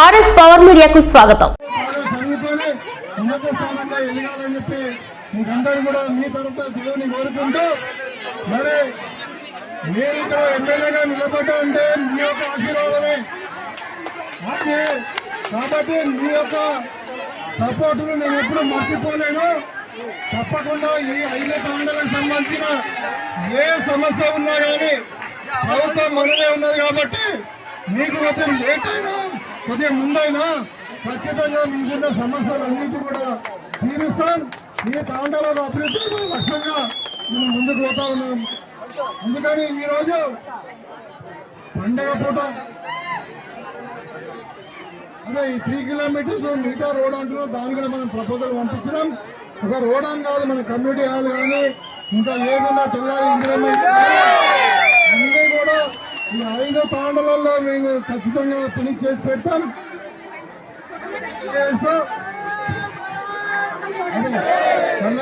RS power మీడియాకు స్వాగతం. చెప్పి కూడా మీ మరి మీరు ఇక్కడ ఎమ్మెల్యేగా నిలబడ్డా అంటే మీ యొక్క ఆశీర్వాదమే. కాబట్టి మీ యొక్క సపోర్టును నేను ఎప్పుడు మర్చిపోలేను. తప్పకుండా ఈ ఐదు తాండలకు సంబంధించిన ఏ సమస్య ఉన్నా కానీ ప్రభుత్వం మనదే ఉన్నది కాబట్టి మీకు మొత్తం లేట్ అయినా కొద్దిగా ముందైనా ఖచ్చితంగా మీకున్న సమస్యలన్నిటి కూడా తీరుస్తాం. ఈ తాండల అభివృద్ధి లక్ష్యంగా మేము ముందుకు పోతా ఉన్నాం. అందుకని ఈరోజు పండగ పూట అదే ఈ త్రీ కిలోమీటర్స్ మిగతా రోడ్ అంటున్నాం దాన్ని కూడా మనం ప్రపోజల్ పంపించినాం. ఒక రోడ్ అని కాదు మన కమ్యూనిటీ హాల్ కానీ ఇంకా ఏదన్నా తెల్లారి ఇంక్రిమెంట్ తాండలలో మేము ఖచ్చితంగా ఫినిష్ చేసి పెడతాం.